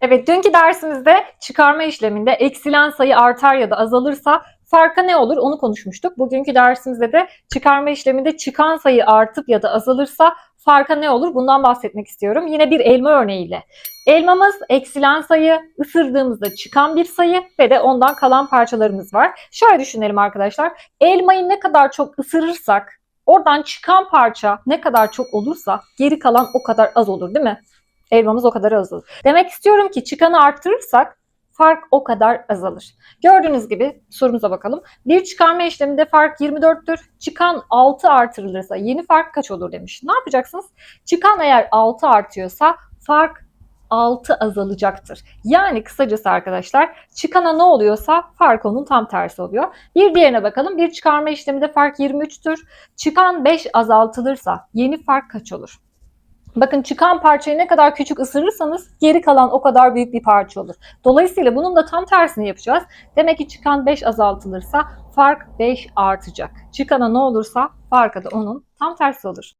Evet, dünkü dersimizde çıkarma işleminde eksilen sayı artar ya da azalırsa farka ne olur onu konuşmuştuk. Bugünkü dersimizde de çıkarma işleminde çıkan sayı artıp ya da azalırsa farka ne olur bundan bahsetmek istiyorum. Yine bir elma örneğiyle. Elmamız eksilen sayı, ısırdığımızda çıkan bir sayı ve de ondan kalan parçalarımız var. Şöyle düşünelim arkadaşlar. Elmayı ne kadar çok ısırırsak oradan çıkan parça ne kadar çok olursa geri kalan o kadar az olur değil mi? Elmamız o kadar az olur. Demek istiyorum ki çıkanı arttırırsak fark o kadar azalır. Gördüğünüz gibi sorumuza bakalım. Bir çıkarma işleminde fark 24'tür. Çıkan 6 artırılırsa yeni fark kaç olur demiş. Ne yapacaksınız? Çıkan eğer 6 artıyorsa fark 6 azalacaktır. Yani kısacası arkadaşlar çıkana ne oluyorsa fark onun tam tersi oluyor. Bir diğerine bakalım. Bir çıkarma işleminde fark 23'tür. Çıkan 5 azaltılırsa yeni fark kaç olur? Bakın çıkan parçayı ne kadar küçük ısırırsanız geri kalan o kadar büyük bir parça olur. Dolayısıyla bunun da tam tersini yapacağız. Demek ki çıkan 5 azaltılırsa fark 5 artacak. Çıkana ne olursa farka da onun tam tersi olur.